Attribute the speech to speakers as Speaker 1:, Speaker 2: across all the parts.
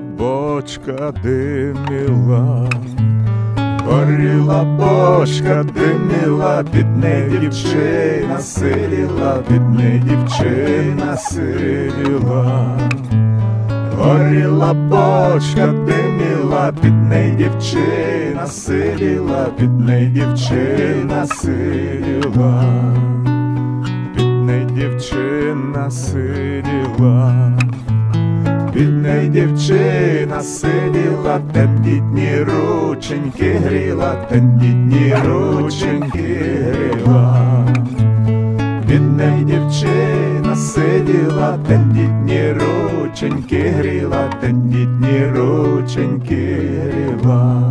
Speaker 1: бочка диміла, горіла бочка диміла, під неї дівчина сиділа, під неї дівчина сиділа. Горіла бочка диміла, під неї дівчина сиділа, під неї дівчина сиділа, під неї дівчина сиділа, неї дівчина сиділа, тендітні рученьки гріла, тендітні рученьки гріла. Від дівчина сиділа, тендітні рученьки гріла, тендітні рученьки гріла.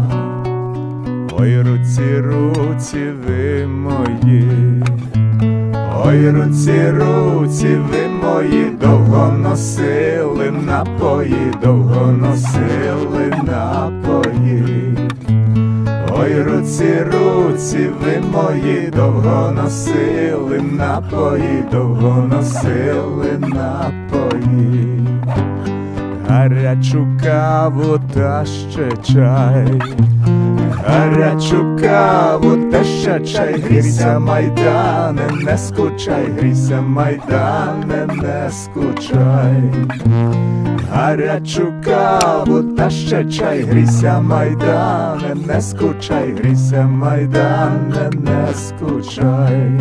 Speaker 1: Ой, руці, руці ви мої, ой, руці, руці ви мої, довго носили напої, довго носили напої. Ой, руці, руці, ви мої, довго носили напої, довго носили напої, гарячу каву та ще чай, гарячу каву та ще чай, грійся, майдане, не скучай, грійся, майдане, не скучай. Гарячу каву та ще чай, грійся, майдане, не скучай, грійся, майдане, не скучай.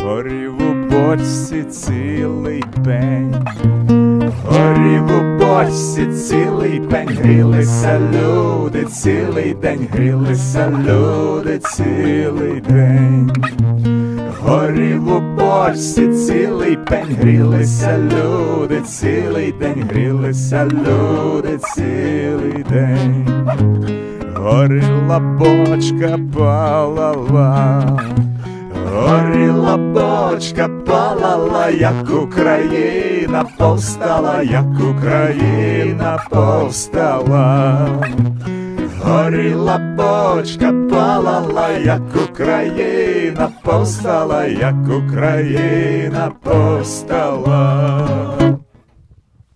Speaker 1: Горів у бочці цілий пень, горів у бочці цілий пень, грілися люди, цілий день, грілися люди, цілий день. Горів у бочці цілий пень, грілися люди, цілий день, грілися люди, цілий день. Горіла бочка палала, горіла бочка палала, як Україна повстала, як Україна повстала. Горіла бочка палала, як Україна повстала, як Україна повстала.